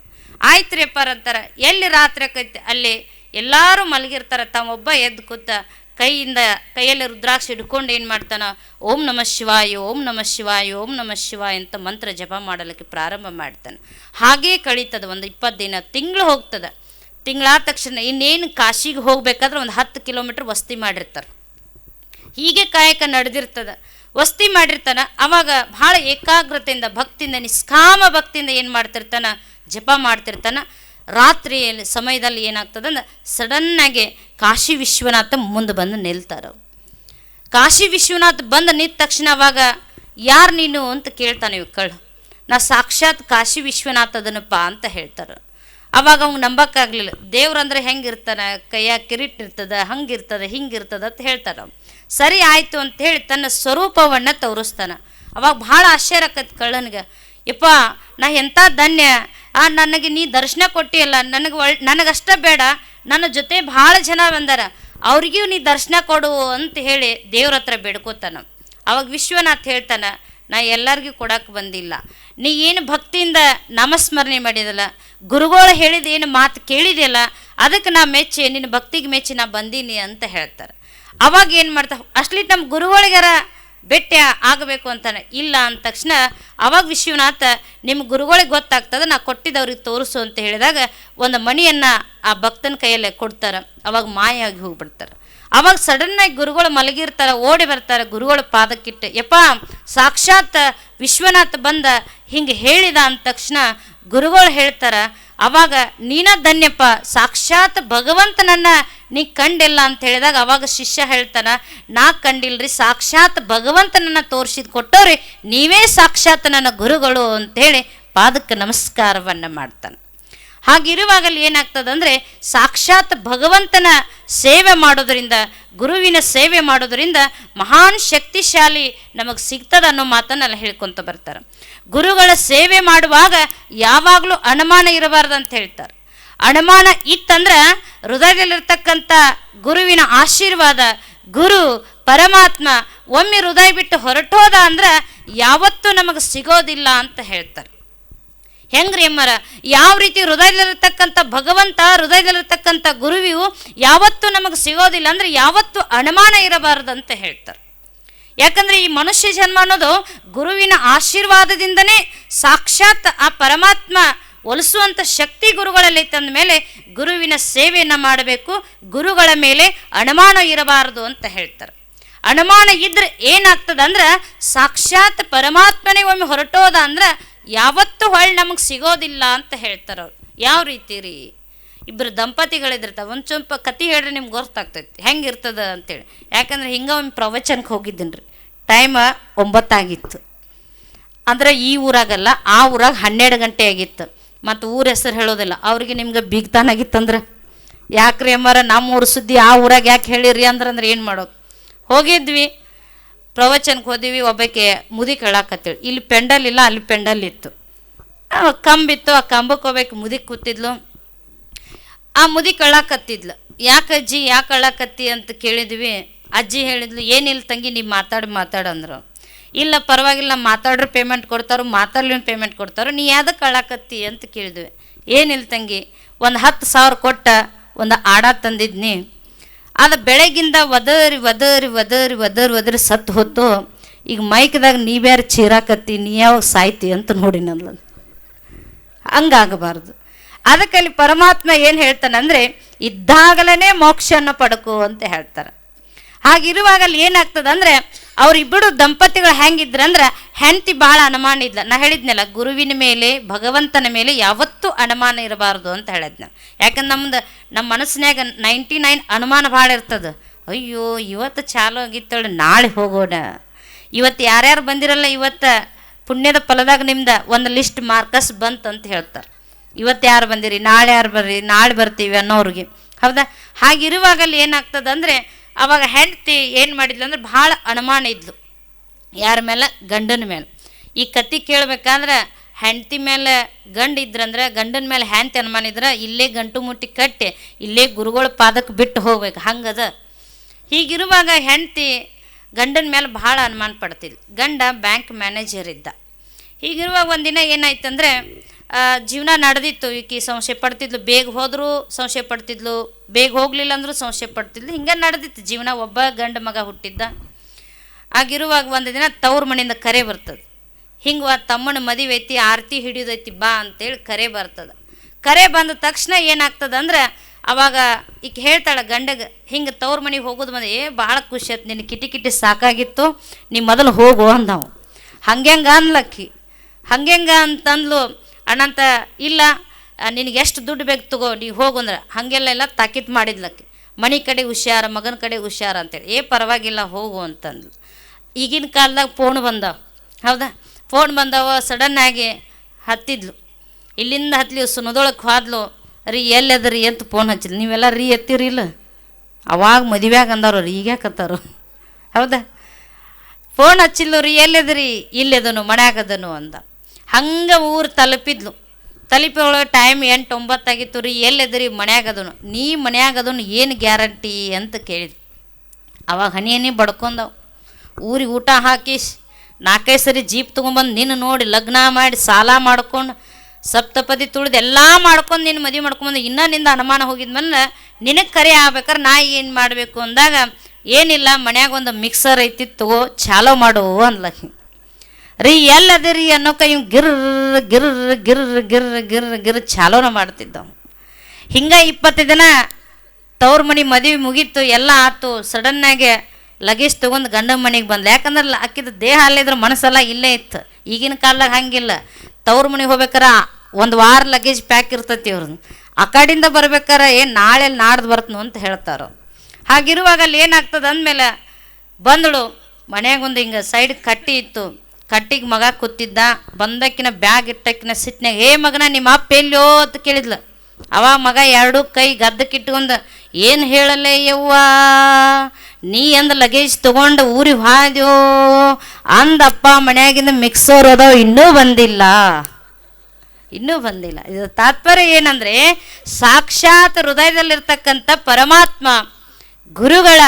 ಆಯ್ತು ರೀ ಅಂತಾರೆ, ಎಲ್ಲಿ ರಾತ್ರಿ ಆಕೈತಿ ಅಲ್ಲಿ ಎಲ್ಲರೂ ಮಲಗಿರ್ತಾರೆ ತಾವೊಬ್ಬ ಎದ್ದು ಕೂತ ಕೈಯಿಂದ ಕೈಯಲ್ಲಿ ರುದ್ರಾಕ್ಷಿ ಹಿಡ್ಕೊಂಡು ಏನು ಮಾಡ್ತಾನ? ಓಂ ನಮಃ ಶಿವಾಯ, ಓಂ ನಮಃ ಶಿವಾಯ, ಓಂ ನಮಃ ಶಿವಾಯ ಅಂತ ಮಂತ್ರ ಜಪ ಮಾಡಲಿಕ್ಕೆ ಪ್ರಾರಂಭ ಮಾಡ್ತಾನೆ. ಹಾಗೇ ಕಳೀತದೆ ಒಂದು ಇಪ್ಪತ್ತು ದಿನ, ತಿಂಗಳು ಹೋಗ್ತದೆ. ತಿಂಗಳಾದ ತಕ್ಷಣ ಇನ್ನೇನು ಕಾಶಿಗೆ ಹೋಗ್ಬೇಕಾದ್ರೆ ಒಂದು ಹತ್ತು ಕಿಲೋಮೀಟ್ರ್ ವಸ್ತಿ ಮಾಡಿರ್ತಾರೆ. ಹೀಗೆ ಕಾಯಕ ನಡೆದಿರ್ತದೆ. ವಸ್ತಿ ಮಾಡಿರ್ತಾನೆ, ಅವಾಗ ಭಾಳ ಏಕಾಗ್ರತೆಯಿಂದ, ಭಕ್ತಿಯಿಂದ, ನಿಷ್ಕಾಮ ಭಕ್ತಿಯಿಂದ ಏನು ಮಾಡ್ತಿರ್ತಾನ? ಜಪ ಮಾಡ್ತಿರ್ತಾನ. ರಾತ್ರಿ ಸಮಯದಲ್ಲಿ ಏನಾಗ್ತದೆ ಅಂದ್ರೆ ಸಡನ್ನಾಗಿ ಕಾಶಿ ವಿಶ್ವನಾಥ ಮುಂದೆ ಬಂದು ನಿಲ್ತಾರೆ ಕಾಶಿ ವಿಶ್ವನಾಥ್ ಬಂದು ನಿಂತ ತಕ್ಷಣ ಅವಾಗ ಯಾರು ನೀನು ಅಂತ ಕೇಳ್ತಾನೆ ಕಳ್ಳು. ನಾ ಸಾಕ್ಷಾತ್ ಕಾಶಿ ವಿಶ್ವನಾಥ್ ಅದನಪ್ಪ ಅಂತ ಹೇಳ್ತಾರೆ. ಅವಾಗ ಅವ್ನು ನಂಬಕ್ಕಾಗಲಿಲ್ಲ ದೇವ್ರಂದ್ರೆ ಹೆಂಗಿರ್ತಾನೆ ಕೈಯಾಗ ಕಿರೀಟ್ ಇರ್ತದ ಹಂಗಿರ್ತದ ಹಿಂಗಿರ್ತದ ಅಂತ ಹೇಳ್ತಾರೆ. ಸರಿ ಆಯಿತು ಅಂತ ಹೇಳಿ ತನ್ನ ಸ್ವರೂಪವನ್ನು ತೋರಿಸ್ತಾನೆ. ಅವಾಗ ಭಾಳ ಆಶ್ಚರ್ಯ ಆಕೈತೆ ಕಳ್ಳನಿಗೆ. ಯಪ್ಪ, ನಾ ಎಂಥ ಧನ್ಯ. ಆ, ನನಗೆ ನೀ ದರ್ಶನ ಕೊಟ್ಟಿಯಲ್ಲ, ನನಗೆ ಒಳ್, ನನಗಷ್ಟೇ ಬೇಡ. ನನ್ನ ಜೊತೆ ಭಾಳ ಜನ ಬಂದಾರ. ಅವ್ರಿಗೂ ನೀ ದರ್ಶನ ಕೊಡು ಅಂತ ಹೇಳಿ ದೇವ್ರ ಹತ್ರ ಬೇಡ್ಕೋತಾನ. ಅವಾಗ ವಿಶ್ವನಾಥ್ ಹೇಳ್ತಾನೆ, ನಾ ಎಲ್ಲರಿಗೂ ಕೊಡಕ್ಕೆ ಬಂದಿಲ್ಲ. ನೀ ಏನು ಭಕ್ತಿಯಿಂದ ನಮಸ್ಮರಣೆ ಮಾಡಿದಲ್ಲ, ಗುರುಗಳು ಹೇಳಿದ ಏನು ಮಾತು ಕೇಳಿದೆಯಲ್ಲ ಅದಕ್ಕೆ ನಾ ಮೆಚ್ಚಿ, ನಿನ್ನ ಭಕ್ತಿಗೆ ಮೆಚ್ಚಿ ನಾ ಬಂದೀನಿ ಅಂತ ಹೇಳ್ತಾರೆ. ಅವಾಗ ಏನು ಮಾಡ್ತಾ ಅಷ್ಟಲಿ ನಮ್ಮ ಗುರುಗಳಿಗಾರ ಭೇಟಿ ಆಗಬೇಕು ಅಂತಾನೆ ಇಲ್ಲ ಅಂದ ತಕ್ಷಣ ಅವಾಗ ವಿಶ್ವನಾಥ ನಿಮ್ಮ ಗುರುಗಳಿಗೆ ಗೊತ್ತಾಗ್ತದೆ, ನಾ ಕೊಟ್ಟಿದ್ದವ್ರಿಗೆ ತೋರಿಸು ಅಂತ ಹೇಳಿದಾಗ ಒಂದು ಮಣಿಯನ್ನು ಆ ಭಕ್ತನ ಕೈಯಲ್ಲೇ ಕೊಡ್ತಾರೆ. ಅವಾಗ ಮಾಯಾಗಿ ಹೋಗ್ಬಿಡ್ತಾರೆ. ಅವಾಗ ಸಡನ್ನಾಗಿ ಗುರುಗಳು ಮಲಗಿರ್ತಾರೆ, ಓಡಿ ಬರ್ತಾರೆ, ಗುರುಗಳ ಪಾದಕ್ಕಿಟ್ಟು, ಯಪ್ಪ, ಸಾಕ್ಷಾತ್ ವಿಶ್ವನಾಥ ಬಂದ ಹಿಂಗೆ ಹೇಳಿದ ಅಂದ ತಕ್ಷಣ ಗುರುಗಳು ಹೇಳ್ತಾರೆ ಅವಾಗ ನೀನ ಧನ್ಯಪ್ಪ, ಸಾಕ್ಷಾತ್ ಭಗವಂತನನ್ನ ನೀ ಕಂಡಿಲ್ಲ ಅಂತ ಹೇಳಿದಾಗ ಅವಾಗ ಶಿಷ್ಯ ಹೇಳ್ತಾನ, ನಾ ಕಂಡಿಲ್ರಿ, ಸಾಕ್ಷಾತ್ ಭಗವಂತನನ್ನ ತೋರಿಸಿದ್ ಕೊಟ್ಟವ್ರಿ, ನೀವೇ ಸಾಕ್ಷಾತ್ ನನ್ನ ಗುರುಗಳು ಅಂತೇಳಿ ಪಾದಕ್ಕೆ ನಮಸ್ಕಾರವನ್ನು ಮಾಡ್ತಾನೆ. ಹಾಗಿರುವಾಗಲ್ಲಿ ಏನಾಗ್ತದಂದ್ರೆ ಸಾಕ್ಷಾತ್ ಭಗವಂತನ ಸೇವೆ ಮಾಡೋದರಿಂದ, ಗುರುವಿನ ಸೇವೆ ಮಾಡೋದರಿಂದ ಮಹಾನ್ ಶಕ್ತಿಶಾಲಿ ನಮಗೆ ಸಿಗ್ತದ ಅನ್ನೋ ಮಾತನ್ನು ಅಲ್ಲಿ ಹೇಳ್ಕೊತ ಬರ್ತಾರೆ. ಗುರುಗಳ ಸೇವೆ ಮಾಡುವಾಗ ಯಾವಾಗಲೂ ಅನುಮಾನ ಇರಬಾರ್ದು ಅಂತ ಹೇಳ್ತಾರೆ. ಅನುಮಾನ ಇತ್ತಂದ್ರೆ ಹೃದಯದಲ್ಲಿರ್ತಕ್ಕಂಥ ಗುರುವಿನ ಆಶೀರ್ವಾದ, ಗುರು, ಪರಮಾತ್ಮ ಒಮ್ಮೆ ಹೃದಯ ಬಿಟ್ಟು ಹೊರಟೋದ ಅಂದ್ರೆ ಯಾವತ್ತೂ ನಮಗೆ ಸಿಗೋದಿಲ್ಲ ಅಂತ ಹೇಳ್ತಾರೆ. ಹೆಂಗ್ರಿ ಅಮ್ಮರ? ಯಾವ ರೀತಿ ಹೃದಯದಲ್ಲಿರ್ತಕ್ಕಂಥ ಭಗವಂತ, ಹೃದಯದಲ್ಲಿರತಕ್ಕಂಥ ಗುರುವಿಯು ಯಾವತ್ತೂ ನಮಗೆ ಸಿಗೋದಿಲ್ಲ ಅಂದ್ರೆ ಯಾವತ್ತೂ ಅನುಮಾನ ಇರಬಾರದು ಅಂತ ಹೇಳ್ತಾರೆ. ಯಾಕಂದ್ರೆ ಈ ಮನುಷ್ಯ ಜನ್ಮ ಅನ್ನೋದು ಗುರುವಿನ ಆಶೀರ್ವಾದದಿಂದನೇ ಸಾಕ್ಷಾತ್ ಆ ಪರಮಾತ್ಮ ಒಲಿಸುವಂಥ ಶಕ್ತಿ ಗುರುಗಳಲ್ಲಿ ತಂದ ಮೇಲೆ ಗುರುವಿನ ಸೇವೆಯನ್ನು ಮಾಡಬೇಕು, ಗುರುಗಳ ಮೇಲೆ ಅನುಮಾನ ಇರಬಾರದು ಅಂತ ಹೇಳ್ತಾರೆ. ಅನುಮಾನ ಇದ್ರೆ ಏನಾಗ್ತದೆ ಅಂದ್ರೆ ಸಾಕ್ಷಾತ್ ಪರಮಾತ್ಮನೇ ಒಮ್ಮೆ ಹೊರಟೋದ ಅಂದ್ರೆ ಯಾವತ್ತೂ ಹೊಳ್ಳಿ ನಮಗೆ ಸಿಗೋದಿಲ್ಲ ಅಂತ ಹೇಳ್ತಾರೆ ಅವ್ರು. ಯಾವ ರೀತಿ ರೀ? ಇಬ್ಬರು ದಂಪತಿಗಳಿದಿರ್ತಾವೆ ಒಂದು ಸ್ವಲ್ಪ ಕತಿ ಹೇಳ್ರೆ ನಿಮ್ಗೆ ಗೊತ್ತಾಗ್ತೈತಿ ಹೆಂಗೆ ಇರ್ತದ ಅಂತೇಳಿ. ಯಾಕಂದ್ರೆ ಹಿಂಗೆ ಒಂದು ಪ್ರವಚನಕ್ಕೆ ಹೋಗಿದ್ದೀನಿ ರೀ ಟೈಮ ಒಂಬತ್ತಾಗಿತ್ತು. ಅಂದ್ರೆ ಈ ಊರಾಗಲ್ಲ, ಆ ಊರಾಗ ಹನ್ನೆರಡು ಗಂಟೆ ಆಗಿತ್ತು. ಮತ್ತು ಊರ ಹೆಸರು ಹೇಳೋದಿಲ್ಲ. ಅವ್ರಿಗೆ ನಿಮ್ಗೆ ಬೀಗ್ತಾನಾಗಿತ್ತಂದ್ರೆ ಯಾಕ್ರಿ ಅಮ್ಮಾರ ನಮ್ಮ ಊರು ಸುದ್ದಿ ಆ ಊರಾಗ ಯಾಕೆ ಹೇಳಿರಿ ಅಂದ್ರೆ ಅಂದ್ರೆ ಏನು ಮಾಡೋದು? ಹೋಗಿದ್ವಿ. ಪ್ರವಚನಕ್ಕೆ ಹೋದಿವಿ ಒಬ್ಬಕ್ಕೆ ಮುದಿ ಕೇಳಾಕತ್ತೇಳಿ. ಇಲ್ಲಿ ಪೆಂಡಲ್ ಇಲ್ಲ, ಅಲ್ಲಿ ಪೆಂಡಲ್ ಇತ್ತು. ಕಂಬಿತ್ತು, ಆ ಕಂಬಕ್ಕೆ ಹೋಗ್ಬೇಕು, ಮುದಿ ಕೂತಿದ್ಲು. ಆ ಮುದಿ ಕಳ್ಳಾಕತ್ತಿದ್ಲು ಯಾಕೆ ಅಜ್ಜಿ, ಯಾಕೆ ಕಳ್ಳಾಕತ್ತಿ ಅಂತ ಕೇಳಿದ್ವಿ. ಅಜ್ಜಿ ಹೇಳಿದ್ಲು ಏನಿಲ್ಲ ತಂಗಿ ನೀವು ಮಾತಾಡಿ ಮಾತಾಡಂದ್ರು ಇಲ್ಲ, ಪರವಾಗಿಲ್ಲ ಮಾತಾಡ್ರೆ ಪೇಮೆಂಟ್ ಕೊಡ್ತಾರೋ ಮಾತಾಡ್ಲಿ ಪೇಮೆಂಟ್ ಕೊಡ್ತಾರೋ, ನೀ ಯಾವ್ದಕ್ಕೆ ಕಳ್ಳಾಕತ್ತಿ ಅಂತ ಕೇಳಿದ್ವಿ. ಏನಿಲ್ಲ ತಂಗಿ, ಒಂದು ಹತ್ತು ಸಾವಿರ ಕೊಟ್ಟ, ಒಂದು ಆಡ ತಂದಿದ್ನಿ. ಅದು ಬೆಳಗಿಂದ ಒದರಿ ಒದರಿ ಒದರಿ ಒದರಿ ಒದರಿ ಸತ್ತು ಹೊತ್ತು ಈಗ ಮೈಕ್ದಾಗ ನೀವ್ಯಾರು ಚೀರಾಕತ್ತಿ, ನೀ ಯಾವಾಗ ಸಾಯ್ತಿ ಅಂತ ನೋಡಿ ನನ್ನ ಹಂಗಾಗಬಾರ್ದು. ಅದಕ್ಕೆ ಅಲ್ಲಿ ಪರಮಾತ್ಮ ಏನು ಹೇಳ್ತಾನಂದರೆ ಇದ್ದಾಗಲೇ ಮೋಕ್ಷನ ಪಡಕು ಅಂತ ಹೇಳ್ತಾರೆ. ಹಾಗಿರುವಾಗ ಅಲ್ಲಿ ಏನಾಗ್ತದೆ ಅಂದ್ರೆ ಅವರಿಬ್ಬರು ದಂಪತಿಗಳು ಹೆಂಗಿದ್ರಂದ್ರೆ ಹೆಂಡತಿ ಭಾಳ ಅನುಮಾನ ಇದ್ಲ. ನಾ ಹೇಳಿದ್ನಲ್ಲ, ಗುರುವಿನ ಮೇಲೆ, ಭಗವಂತನ ಮೇಲೆ ಯಾವತ್ತೂ ಅನುಮಾನ ಇರಬಾರ್ದು ಅಂತ ಹೇಳಿದ್ನ. ಯಾಕಂದ್ರೆ ನಮ್ದು ನಮ್ಮ ಮನಸ್ಸಿನಾಗ ನೈಂಟಿ ನೈನ್ ಅನುಮಾನ ಭಾಳ ಇರ್ತದೆ. ಅಯ್ಯೋ, ಇವತ್ತು ಚಾಲು ಆಗಿತ್ತೇಳಿ, ನಾಳೆ ಹೋಗೋಣ. ಇವತ್ತು ಯಾರ್ಯಾರು ಬಂದಿರಲ್ಲ, ಇವತ್ತು ಪುಣ್ಯದ ಫಲದಾಗ ನಿಮ್ದು ಒಂದು ಲಿಸ್ಟ್ ಮಾರ್ಕಸ್ ಬಂತು ಅಂತ ಹೇಳ್ತಾರೆ. ಇವತ್ತು ಯಾರು ಬಂದಿರಿ, ನಾಳೆ ಯಾರು ಬರ್ರಿ, ನಾಳೆ ಬರ್ತೀವಿ ಅನ್ನೋರಿಗೆ ಹೌದಾ? ಹಾಗಿರುವಾಗಲ್ಲಿ ಏನಾಗ್ತದೆ ಅಂದರೆ ಅವಾಗ ಹೆಂಡತಿ ಏನು ಮಾಡಿದ್ಲು ಅಂದ್ರೆ ಭಾಳ ಅನುಮಾನ ಇದ್ಲು. ಯಾರ ಮೇಲೆ? ಗಂಡನ ಮೇಲೆ. ಈ ಕತೆ ಕೇಳಬೇಕಂದ್ರೆ ಹೆಂಡತಿ ಮೇಲೆ ಗಂಡ ಇದ್ರಂದ್ರೆ ಗಂಡನ ಮೇಲೆ ಹೆಂಡತಿ ಅನುಮಾನ ಇದ್ರೆ ಇಲ್ಲೇ ಗಂಟು ಮುಟ್ಟಿ ಕಟ್ಟಿ ಇಲ್ಲೇ ಗುರುಗಳ ಪಾದಕ್ಕೆ ಬಿಟ್ಟು ಹೋಗ್ಬೇಕು. ಹಂಗದ ಹೀಗಿರುವಾಗ ಹೆಂಡತಿ ಗಂಡನ ಮೇಲೆ ಭಾಳ ಅನುಮಾನ ಪಡ್ತಿದ್ಲು. ಗಂಡ ಬ್ಯಾಂಕ್ ಮ್ಯಾನೇಜರ್ ಇದ್ದ. ಹೀಗಿರುವಾಗ ಒಂದಿನ ಏನಾಯ್ತಂದ್ರೆ ಜೀವನ ನಡೆದಿತ್ತು. ಈಕಿ ಸಂಶಯ ಪಡ್ತಿದ್ಲು, ಬೇಗ ಹೋದರೂ ಸಂಶಯ ಪಡ್ತಿದ್ಲು, ಬೇಗ ಹೋಗಲಿಲ್ಲ ಅಂದರೂ ಸಂಶಯ ಪಡ್ತಿದ್ಲು. ಹಿಂಗೆ ನಡೆದಿತ್ತು ಜೀವನ, ಒಬ್ಬ ಗಂಡ ಮಗ ಹುಟ್ಟಿದ್ದ. ಆಗಿರುವಾಗ ಒಂದು ದಿನ ತವ್ರ ಮನೆಯಿಂದ ಕರೆ ಬರ್ತದೆ. ಹಿಂಗೆ ತಮ್ಮನ ಮದುವೆ ಐತಿ, ಆರತಿ ಹಿಡಿಯೋದೈತಿ ಬಾ ಅಂತೇಳಿ ಕರೆ ಬರ್ತದೆ. ಕರೆ ಬಂದ ತಕ್ಷಣ ಏನಾಗ್ತದೆ ಅಂದ್ರೆ, ಅವಾಗ ಈಗ ಹೇಳ್ತಾಳೆ, ಗಂಡಗೆ, ಹಿಂಗೆ ತವ್ರ ಮನೆಗೆ ಹೋಗೋದು ಬಂದು ಏ, ಭಾಳ ಖುಷಿ ಆಯ್ತು ನಿನ್ನ ಕಿಟಿ ಕಿಟಿ ಸಾಕಾಗಿತ್ತು, ನೀ ಮೊದಲು ಹೋಗು ಅಂದವು. ಹಂಗೆಂಗ ಅನ್ಲಕ್ಕಿ ಹಂಗೆಂಗ ಅಂತಂದ್ಲು ಅಣ್ಣಂತ, ಇಲ್ಲ ನಿನಗೆ ಎಷ್ಟು ದುಡ್ಡು ಬೇಕು ತಗೋ ನೀವು ಹೋಗು ಅಂದ್ರೆ. ಹಾಗೆಲ್ಲ ಎಲ್ಲ ತಾಕೀತು ಮಾಡಿದ್ಲಕ್ಕೆ. ಮನೆ ಕಡೆ ಹುಷಾರ, ಮಗನ ಕಡೆ ಹುಷಾರ ಅಂತೇಳಿ. ಏ, ಪರವಾಗಿಲ್ಲ, ಹೋಗು ಅಂತಂದ್ಲು. ಈಗಿನ ಕಾಲದಾಗ ಫೋನ್ ಬಂದವ. ಹೌದಾ? ಫೋನ್ ಬಂದವ ಸಡನ್ನಾಗಿ ಹತ್ತಿದ್ಲು. ಇಲ್ಲಿಂದ ಹತ್ಲಿ ಸುನದೊಳಗೆ ಹೋದ್ಲು. ರೀ, ಎಲ್ಲದ್ರಿ? ಅಂತ ಫೋನ್ ಹಚ್ಚಿದ್ಲು. ನೀವೆಲ್ಲ ರೀ ಎತ್ತೀರಿ ಇಲ್ಲ? ಅವಾಗ ಮದುವೆಯಾಗ ಅಂದವ್ರು ರೀ, ಈಗ ಯಾಕತ್ತಾರು ಹೌದಾ? ಫೋನ್ ಹಚ್ಚಿಲ್ಲ ರೀ, ಎಲ್ಲಿದ್ರಿ? ಇಲ್ಲದನು ಮನ್ಯಾಗದನು ಅಂದ. ಹಂಗೆ ಊರು ತಲುಪಿದ್ಲು. ತಲುಪಿ ಒಳಗೆ ಟೈಮ್ ಎಂಟು ಒಂಬತ್ತಾಗಿತ್ತು ರೀ, ಎಲ್ಲಿದ್ರಿ ಮನ್ಯಾಗದನು ನೀ ಮನ್ಯಾಗದನು ಏನು ಗ್ಯಾರಂಟಿ ಅಂತ ಕೇಳಿದ್ರು ಅವಾಗ ಹನಿ ಹನಿ ಬಡ್ಕೊಂಡವು. ಊರಿಗೆ ಊಟ ಹಾಕಿ ನಾಲ್ಕೈದು ಸರಿ ಜೀಪ್ ತೊಗೊಂಬಂದು ನಿನ್ನ ನೋಡಿ ಲಗ್ನ ಮಾಡಿ ಸಾಲ ಮಾಡ್ಕೊಂಡು ಸಪ್ತಪದಿ ತುಳಿದು ಎಲ್ಲ ಮಾಡ್ಕೊಂಡು ನಿನ್ನ ಮದುವೆ ಮಾಡ್ಕೊಂಬಂದು ಇನ್ನೂ ನಿಂದ ಅನುಮಾನ ಹೋಗಿದ್ಮೇಲೆ ನಿನಗೆ ಕರೆ ಆಗ್ಬೇಕಾರೆ ನಾ ಏನು ಮಾಡಬೇಕು ಅಂದಾಗ, ಏನಿಲ್ಲ ಮನ್ಯಾಗ ಒಂದು ಮಿಕ್ಸರ್ ಐತಿ ತಗೋ, ಚಾಲೋ ಮಾಡು ಅನ್ಲಕ್ಕಿ ರೀ ಎಲ್ಲದಿರಿ ಅನ್ನೋಕ ಇವ್ ಗಿರ್ ಗಿರ್ ಗಿರ್ ಗಿರ್ ಗಿರ್ ಗಿರ್ ಚಾಲೋನ ಮಾಡ್ತಿದ್ದವು. ಹಿಂಗೆ ಇಪ್ಪತ್ತು ದಿನ ತವ್ರ ಮನೆ ಮದುವೆ ಮುಗೀತು, ಎಲ್ಲ ಆತು. ಸಡನ್ನಾಗೆ ಲಗೇಜ್ ತೊಗೊಂಡು ಗಂಡನ ಮನೆಗೆ ಬಂದ್ಲು. ಯಾಕಂದ್ರೆ ಅಕ್ಕಿದ ದೇಹ ಅಲ್ಲಿದ್ರೆ ಮನಸ್ಸೆಲ್ಲ ಇಲ್ಲೇ ಇತ್ತು. ಈಗಿನ ಕಾಲದಾಗ ಹಂಗಿಲ್ಲ. ತವ್ರ ಮನೆಗೆ ಹೋಗ್ಬೇಕಾರ, ಒಂದು ವಾರ ಲಗೇಜ್ ಪ್ಯಾಕ್ ಇರ್ತೈತಿ ಅವ್ರದ್ದು ಆ ಕಡೆಯಿಂದ ಬರ್ಬೇಕಾರೆ ಏನು ನಾಳೆ ನಾಡ್ದು ಬರ್ತನು ಅಂತ ಹೇಳ್ತಾರೆ. ಹಾಗಿರುವಾಗ ಅಲ್ಲಿ ಏನಾಗ್ತದೆ ಅಂದಮೇಲೆ ಬಂದಳು. ಮನ್ಯಾಗ ಒಂದು ಹಿಂಗೆ ಸೈಡ್ ಕಟ್ಟಿ ಇತ್ತು. ಕಟ್ಟಿಗೆ ಮಗ ಕೂತಿದ್ದ, ಬಂದಕ್ಕಿನ ಬ್ಯಾಗ್ ಇಟ್ಟಕ್ಕಿನ ಸಿಟ್ನಾಗ ಏ ಮಗನ, ನಿಮ್ಮ ಅಪ್ಪ ಎಲ್ಲೋ ಅಂತ ಕೇಳಿದ್ಲು. ಅವ ಮಗ ಎರಡು ಕೈ ಗದ್ದಕ್ಕಿಟ್ಕೊಂಡು, ಏನು ಹೇಳಲೇ ಯವ್ವ? ನೀ ಅಂದ ಲಗೇಜ್ ತೊಗೊಂಡು ಊರಿಗೆ ಹಾದ್ಯೋ? ಅಂದಪ್ಪ ಮನೆಯಾಗಿಂದ ಮಿಕ್ಸರ್ ಅದಾವ, ಇನ್ನೂ ಬಂದಿಲ್ಲ. ಇನ್ನೂ ಬಂದಿಲ್ಲ. ಇದು ತಾತ್ಪರ್ಯ ಏನಂದರೆ, ಸಾಕ್ಷಾತ್ ಹೃದಯದಲ್ಲಿರ್ತಕ್ಕಂಥ ಪರಮಾತ್ಮ, ಗುರುಗಳ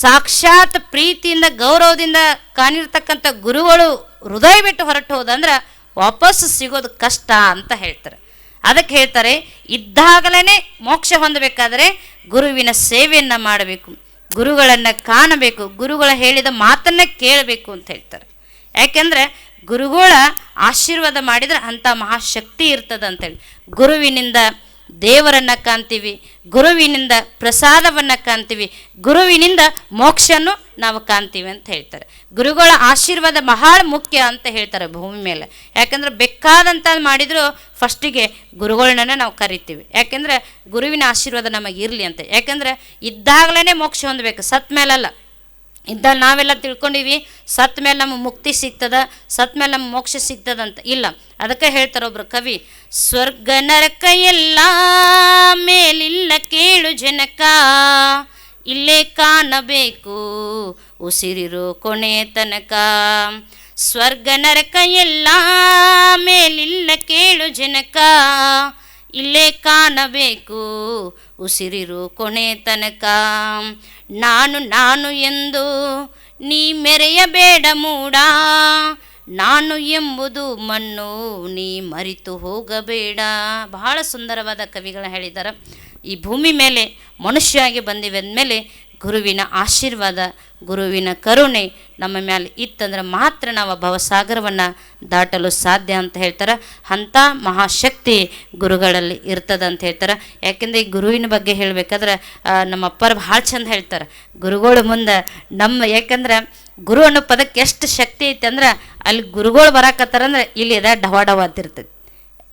ಸಾಕ್ಷಾತ್ ಪ್ರೀತಿಯಿಂದ, ಗೌರವದಿಂದ ಕಾಣಿರ್ತಕ್ಕಂಥ ಗುರುಗಳು ಹೃದಯ ಬಿಟ್ಟು ಹೊರಟು ಹೋದಂದ್ರೆ ವಾಪಸ್ಸು ಸಿಗೋದು ಕಷ್ಟ ಅಂತ ಹೇಳ್ತಾರೆ. ಅದಕ್ಕೆ ಹೇಳ್ತಾರೆ ಇದ್ದಾಗಲೇ ಮೋಕ್ಷ ಹೊಂದಬೇಕಾದರೆ ಗುರುವಿನ ಸೇವೆಯನ್ನು ಮಾಡಬೇಕು, ಗುರುಗಳನ್ನು ಕಾಣಬೇಕು, ಗುರುಗಳ ಹೇಳಿದ ಮಾತನ್ನೇ ಕೇಳಬೇಕು ಅಂತ ಹೇಳ್ತಾರೆ. ಯಾಕೆಂದರೆ ಗುರುಗಳ ಆಶೀರ್ವಾದ ಮಾಡಿದರೆ ಅಂಥ ಮಹಾಶಕ್ತಿ ಇರ್ತದೆ ಅಂತೇಳಿ ಗುರುವಿನಿಂದ ದೇವರನ್ನು ಕಾಣ್ತೀವಿ, ಗುರುವಿನಿಂದ ಪ್ರಸಾದವನ್ನು ಕಾಣ್ತೀವಿ, ಗುರುವಿನಿಂದ ಮೋಕ್ಷನು ನಾವು ಕಾಣ್ತೀವಿ ಅಂತ ಹೇಳ್ತಾರೆ. ಗುರುಗಳ ಆಶೀರ್ವಾದ ಬಹಳ ಮುಖ್ಯ ಅಂತ ಹೇಳ್ತಾರೆ ಭೂಮಿ ಮೇಲೆ. ಯಾಕಂದ್ರೆ ಬೇಕಾದಂಥ ಮಾಡಿದ್ರು ಫಸ್ಟಿಗೆ ಗುರುಗಳನ್ನ ನಾವು ಕರಿತೀವಿ. ಯಾಕಂದ್ರೆ ಗುರುವಿನ ಆಶೀರ್ವಾದ ನಮಗೆ ಇರಲಿ ಅಂತ. ಯಾಕಂದ್ರೆ ಇದ್ದಾಗಲೇ ಮೋಕ್ಷ ಹೊಂದಬೇಕು ಸತ್ ಮೇಲಲ್ಲ ಇದ್ದ ನಾವೆಲ್ಲ ತಿಳ್ಕೊಂಡಿವಿ, ಸತ್ ಮೇಲೆ ನಮಗೆ ಮುಕ್ತಿ ಸಿಗ್ತದ, ಸತ್ ಮೇಲೆ ನಮ್ಗೆ ಮೋಕ್ಷ ಸಿಗ್ತದಂತ. ಇಲ್ಲ, ಅದಕ್ಕೆ ಹೇಳ್ತಾರೆ ಒಬ್ರು ಕವಿ, ಸ್ವರ್ಗ ನರಕ ಎಲ್ಲ ಮೇಲಿಲ್ಲ ಕೇಳು ಜನಕ, ಇಲ್ಲೇ ಕಾಣಬೇಕು ಉಸಿರಿರೋ ಕೊನೆ ತನಕ. ಸ್ವರ್ಗ ನರಕ ಎಲ್ಲ ಮೇಲಿಲ್ಲ ಕೇಳು ಜನಕ, ಇಲ್ಲೇ ಕಾಣಬೇಕು ಉಸಿರಿರು ಕೊನೆ ತನಕ. ನಾನು ನಾನು ಎಂದು ನೀ ಮೆರೆಯಬೇಡ ಮೂಡ. ನಾನು ಎಂಬುದು ಮಣ್ಣು, ನೀ ಮರಿತು ಹೋಗಬೇಡ. ಬಹಳ ಸುಂದರವಾದ ಕವಿಗಳು ಹೇಳಿದ್ದಾರೆ. ಈ ಭೂಮಿ ಮೇಲೆ ಮನುಷ್ಯಾಗಿ ಬಂದಿವೆ ಅಂದಮೇಲೆ ಗುರುವಿನ ಆಶೀರ್ವಾದ, ಗುರುವಿನ ಕರುಣೆ ನಮ್ಮ ಮ್ಯಾಲೆ ಇತ್ತಂದ್ರೆ ಮಾತ್ರ ನಾವು ಭವಸಾಗರವನ್ನು ದಾಟಲು ಸಾಧ್ಯ ಅಂತ ಹೇಳ್ತಾರೆ. ಅಂಥ ಮಹಾಶಕ್ತಿ ಗುರುಗಳಲ್ಲಿ ಇರ್ತದೆ ಅಂತ ಹೇಳ್ತಾರೆ. ಯಾಕೆಂದರೆ ಈ ಗುರುವಿನ ಬಗ್ಗೆ ಹೇಳಬೇಕಾದ್ರೆ ನಮ್ಮ ಅಪ್ಪರು ಭಾಳ ಚಂದ ಹೇಳ್ತಾರೆ. ಗುರುಗಳ ಮುಂದೆ ನಮ್ಮ, ಯಾಕಂದ್ರೆ ಗುರು ಅನ್ನೋ ಪದಕ್ಕೆ ಎಷ್ಟು ಶಕ್ತಿ ಐತೆ ಅಂದ್ರೆ ಅಲ್ಲಿ ಗುರುಗಳು ಬರಾಕತ್ತಾರಂದ್ರೆ ಇಲ್ಲಿ ಅದ ಡವಾಡವ ಡವ ಅಂತಿರ್ತೈತಿ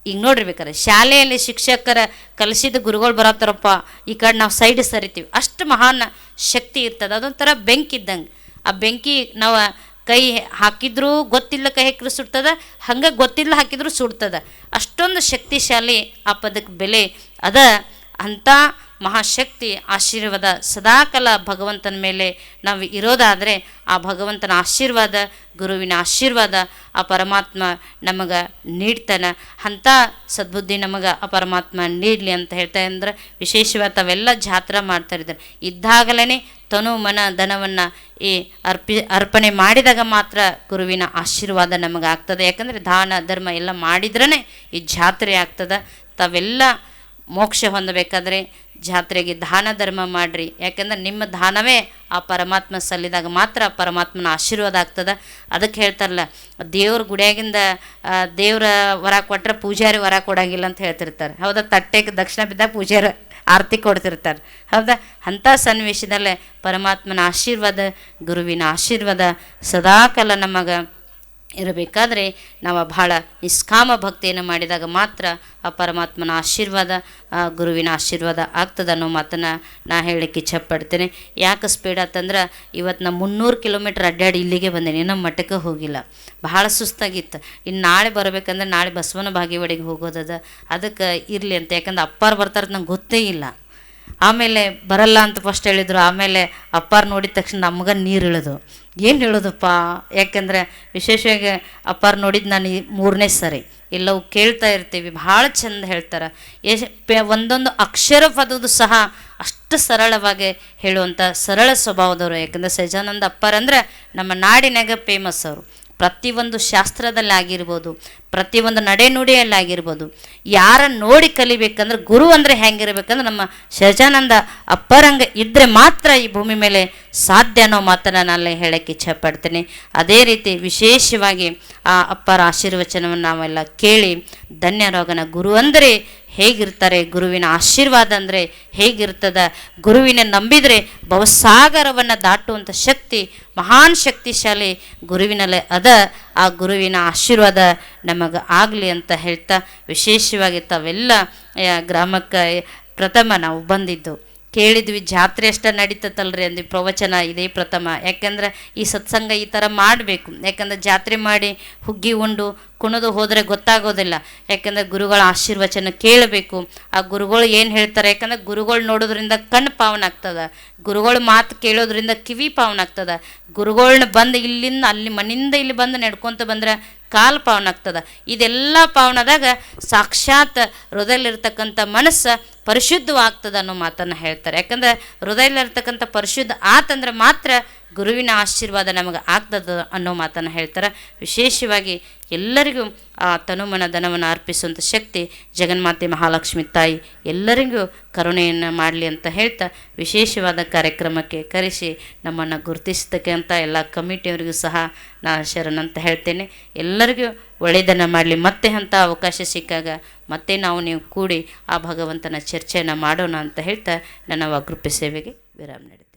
ಈಗ ನೋಡ್ರಿ ಬೇಕಾರೆ, ಶಾಲೆಯಲ್ಲಿ ಶಿಕ್ಷಕರ ಕಲಿಸಿದ ಗುರುಗಳು ಬರತ್ತಾರಪ್ಪ. ಈ ಕಡೆ ನಾವು ಸೈಡ್ ಸರಿತೀವಿ. ಅಷ್ಟು ಮಹಾನ್ ಶಕ್ತಿ ಇರ್ತದೆ. ಅದೊಂಥರ ಬೆಂಕಿ ಇದ್ದಂಗೆ. ಆ ಬೆಂಕಿ ನಾವು ಕೈ ಹಾಕಿದ್ರೂ ಗೊತ್ತಿಲ್ಲ ಕೈ ಹಾಕಿದ್ರು ಸುಡ್ತದ, ಹಂಗೆ ಗೊತ್ತಿಲ್ಲ ಹಾಕಿದ್ರು ಸುಡ್ತದ. ಅಷ್ಟೊಂದು ಶಕ್ತಿಶಾಲಿ ಆ ಪದಕ್ಕೆ ಬೆಲೆ ಅದ. ಅಂಥ ಮಹಾಶಕ್ತಿ ಆಶೀರ್ವಾದ ಸದಾಕಾಲ ಭಗವಂತನ ಮೇಲೆ ನಾವು ಇರೋದಾದರೆ ಆ ಭಗವಂತನ ಆಶೀರ್ವಾದ, ಗುರುವಿನ ಆಶೀರ್ವಾದ ಆ ಪರಮಾತ್ಮ ನಮಗೆ ನೀಡ್ತಾನೆ. ಅಂಥ ಸದ್ಬುದ್ಧಿ ನಮಗೆ ಆ ಪರಮಾತ್ಮ ನೀಡಲಿ ಅಂತ ಹೇಳ್ತಾ ಅಂದ್ರೆ ವಿಶೇಷವಾಗಿ ತಾವೆಲ್ಲ ಜಾತ್ರೆ ಮಾಡ್ತಾ ಇದ್ದಾರೆ ಇದ್ದಾಗಲೇ ತನು ಮನ ಧನವನ್ನು ಈ ಅರ್ಪಿ, ಅರ್ಪಣೆ ಮಾಡಿದಾಗ ಮಾತ್ರ ಗುರುವಿನ ಆಶೀರ್ವಾದ ನಮಗೆ ಆಗ್ತದೆ. ಯಾಕಂದರೆ ದಾನ, ಧರ್ಮ ಎಲ್ಲ ಮಾಡಿದ್ರೇ ಈ ಜಾತ್ರೆ ಆಗ್ತದೆ. ತಾವೆಲ್ಲ ಮೋಕ್ಷ ಹೊಂದಬೇಕಾದ್ರೆ ಜಾತ್ರೆಗೆ ದಾನ ಧರ್ಮ ಮಾಡಿರಿ. ಯಾಕಂದ್ರೆ ನಿಮ್ಮ ದಾನವೇ ಆ ಪರಮಾತ್ಮ ಸಲ್ಲಿದಾಗ ಮಾತ್ರ ಪರಮಾತ್ಮನ ಆಶೀರ್ವಾದ ಆಗ್ತದೆ. ಅದಕ್ಕೆ ಹೇಳ್ತಾರಲ್ಲ, ದೇವ್ರ ಗುಡಿಯಾಗಿಂದ ದೇವ್ರ ವರ ಕೊಟ್ಟರೆ ಪೂಜಾರಿ ವರ ಕೊಡಂಗಿಲ್ಲ ಅಂತ ಹೇಳ್ತಿರ್ತಾರೆ. ಹೌದಾ? ತಟ್ಟೆಗೆ ದಕ್ಷಿಣ ಬಿದ್ದಾಗ ಪೂಜಾರಿ ಆರತಿ ಕೊಡ್ತಿರ್ತಾರೆ. ಹೌದಾ? ಅಂಥ ಸನ್ನಿವೇಶದಲ್ಲೇ ಪರಮಾತ್ಮನ ಆಶೀರ್ವಾದ, ಗುರುವಿನ ಆಶೀರ್ವಾದ ಸದಾಕಾಲ ನಮಗೆ ಇರಬೇಕಾದ್ರೆ ನಾವು ಬಹಳ ನಿಷ್ಕಾಮ ಭಕ್ತಿಯನ್ನು ಮಾಡಿದಾಗ ಮಾತ್ರ ಆ ಪರಮಾತ್ಮನ ಆಶೀರ್ವಾದ ಗುರುವಿನ ಆಶೀರ್ವಾದ ಆಗ್ತದೆ ಅನ್ನೋ ಮಾತನ್ನು ನಾ ಹೇಳಕ್ಕೆ ಇಚ್ಛಪಡ್ತೇನೆ. ಯಾಕೆ ಸ್ಪೀಡ್ ಆತಂದ್ರೆ ಇವತ್ತು ನಾ ಮುನ್ನೂರು ಕಿಲೋಮೀಟ್ರ್ ಅಡ್ಡಾಡಿ ಇಲ್ಲಿಗೆ ಬಂದೇನೆ ನಮ್ಮ ಮಠಕ್ಕೆ ಹೋಗಿಲ್ಲ. ಬಹಳ ಸುಸ್ತಾಗಿತ್ತು. ಇನ್ನು ನಾಳೆ ಬರಬೇಕಂದ್ರೆ ನಾಳೆ ಬಸವನ ಬಾಗೇವಾಡಿಗೆ ಹೋಗೋದದ. ಅದಕ್ಕೆ ಇರಲಿ ಅಂತ, ಯಾಕಂದ್ರೆ ಅಪ್ಪಾರು ಬರ್ತಾರೆ ನಂಗೆ ಗೊತ್ತೇ ಇಲ್ಲ. ಆಮೇಲೆ ಬರಲ್ಲ ಅಂತ ಫಸ್ಟ್ ಹೇಳಿದರು. ಆಮೇಲೆ ಅಪ್ಪಾರು ನೋಡಿದ ತಕ್ಷಣ ನಮ್ಗೆ ನೀರು ಇಳಿದು. ಏನು ಹೇಳೋದಪ್ಪ? ಯಾಕೆಂದರೆ ವಿಶೇಷವಾಗಿ ಅಪ್ಪಾರು ನೋಡಿದ್ದು ನಾನು ಮೂರನೇ ಸರಿ. ಎಲ್ಲವೂ ಕೇಳ್ತಾ ಇರ್ತೀವಿ. ಭಾಳ ಚಂದ ಹೇಳ್ತಾರೆ. ಪೆ ಒಂದೊಂದು ಅಕ್ಷರ ಪದದ್ದು ಸಹ ಅಷ್ಟು ಸರಳವಾಗಿ ಹೇಳುವಂಥ ಸರಳ ಸ್ವಭಾವದವರು. ಯಾಕಂದರೆ ಸಹಜಾನಂದ ಅಪ್ಪಾರಂದರೆ ನಮ್ಮ ನಾಡಿನಾಗ ಫೇಮಸ್ ಅವರು. ಪ್ರತಿಯೊಂದು ಶಾಸ್ತ್ರದಲ್ಲಿ ಆಗಿರ್ಬೋದು ಪ್ರತಿಯೊಂದು ನಡೆನುಡಿಯಲ್ಲಿ ಆಗಿರ್ಬೋದು. ಯಾರನ್ನು ನೋಡಿ ಕಲಿಬೇಕಂದ್ರೆ ಗುರು ಅಂದರೆ ಹೆಂಗಿರ್ಬೇಕಂದ್ರೆ ನಮ್ಮ ಶಜಾನಂದ ಅಪ್ಪರಂಗ ಇದ್ದರೆ ಮಾತ್ರ ಈ ಭೂಮಿ ಮೇಲೆ ಸಾಧ್ಯ ಅನ್ನೋ ಮಾತನ್ನು ನಾನು ಹೇಳೋಕ್ಕೆ ಇಚ್ಛಪಡ್ತೀನಿ. ಅದೇ ರೀತಿ ವಿಶೇಷವಾಗಿ ಆ ಅಪ್ಪರ ಆಶೀರ್ವಚನವನ್ನು ನಾವೆಲ್ಲ ಕೇಳಿ ಧನ್ಯರೋಗನ ಗುರು ಅಂದರೆ ಹೇಗಿರ್ತಾರೆ, ಗುರುವಿನ ಆಶೀರ್ವಾದ ಅಂದರೆ ಹೇಗಿರ್ತದ, ಗುರುವಿನ ನಂಬಿದರೆ ಭವಸಾಗರವನ್ನು ದಾಟುವಂಥ ಶಕ್ತಿ, ಮಹಾನ್ ಶಕ್ತಿಶಾಲಿ ಗುರುವಿನಲ್ಲೇ ಅದ. ಆ ಗುರುವಿನ ಆಶೀರ್ವಾದ ನಮಗೆ ಆಗಲಿ ಅಂತ ಹೇಳ್ತಾ ವಿಶೇಷವಾಗಿ ತಾವೆಲ್ಲ ಗ್ರಾಮಕ್ಕೆ ಪ್ರಥಮ ನಾವು ಬಂದಿದ್ದು. ಕೇಳಿದ್ವಿ, ಜಾತ್ರೆ ಅಷ್ಟ ನಡೀತತ್ತಲ್ರಿ ಅಂದ್ವಿ, ಪ್ರವಚನ ಇದೇ ಪ್ರಥಮ. ಯಾಕಂದ್ರೆ ಈ ಸತ್ಸಂಗ ಈ ಥರ ಮಾಡಬೇಕು. ಯಾಕಂದ್ರೆ ಜಾತ್ರೆ ಮಾಡಿ ಹುಗ್ಗಿ ಉಂಡು ಕುಣಿದು ಹೋದರೆ ಗೊತ್ತಾಗೋದಿಲ್ಲ. ಯಾಕಂದ್ರೆ ಗುರುಗಳ ಆಶೀರ್ವಚನ ಕೇಳಬೇಕು. ಆ ಗುರುಗಳು ಏನು ಹೇಳ್ತಾರೆ, ಯಾಕಂದ್ರೆ ಗುರುಗಳು ನೋಡೋದ್ರಿಂದ ಕಣ್ಣು ಪಾವನ ಆಗ್ತದ. ಗುರುಗಳ ಮಾತು ಕೇಳೋದ್ರಿಂದ ಕಿವಿ ಪಾವನ ಆಗ್ತದ. ಗುರುಗಳನ್ನ ಬಂದು ಇಲ್ಲಿಂದ, ಅಲ್ಲಿ ಮನೆಯಿಂದ ಇಲ್ಲಿ ಬಂದು ನಡ್ಕೊತ ಬಂದ್ರೆ ಕಾಲು ಪಾವನ ಆಗ್ತದ. ಇದೆಲ್ಲ ಪಾವನದಾಗ ಸಾಕ್ಷಾತ್ ಹೃದಯದಲ್ಲಿರ್ತಕ್ಕಂಥ ಮನಸ್ಸು ಪರಿಶುದ್ಧವಾಗ್ತದ ಅನ್ನೋ ಮಾತನ್ನು ಹೇಳ್ತಾರೆ. ಯಾಕಂದ್ರೆ ಹೃದಯದಲ್ಲಿರ್ತಕ್ಕಂಥ ಪರಿಶುದ್ಧ ಆತಂದ್ರೆ ಮಾತ್ರ ಗುರುವಿನ ಆಶೀರ್ವಾದ ನಮಗೆ ಆಗ್ತದ ಅನ್ನೋ ಮಾತನ್ನು ಹೇಳ್ತಾರೆ. ವಿಶೇಷವಾಗಿ ಎಲ್ಲರಿಗೂ ಆ ತನುಮನ ಧನವನ್ನು ಅರ್ಪಿಸುವಂಥ ಶಕ್ತಿ ಜಗನ್ಮಾತೆ ಮಹಾಲಕ್ಷ್ಮಿ ತಾಯಿ ಎಲ್ಲರಿಗೂ ಕರುಣೆಯನ್ನು ಮಾಡಲಿ ಅಂತ ಹೇಳ್ತಾ ವಿಶೇಷವಾದ ಕಾರ್ಯಕ್ರಮಕ್ಕೆ ಕರೆಸಿ ನಮ್ಮನ್ನು ಗುರುತಿಸ್ತಕ್ಕಂಥ ಎಲ್ಲ ಕಮಿಟಿಯವರಿಗೂ ಸಹ ನಾನು ಶರಣಂತ ಹೇಳ್ತೇನೆ. ಎಲ್ಲರಿಗೂ ಒಳ್ಳೆಯದನ್ನು ಮಾಡಲಿ, ಮತ್ತೆ ಅಂಥ ಅವಕಾಶ ಸಿಕ್ಕಾಗ ಮತ್ತೆ ನಾವು ನೀವು ಕೂಡಿ ಆ ಭಗವಂತನ ಚರ್ಚೆಯನ್ನು ಮಾಡೋಣ ಅಂತ ಹೇಳ್ತಾ ನನ್ನ ವಕೃಪೆ ಸೇವೆಗೆ ವಿರಾಮ ನೀಡಿದೆ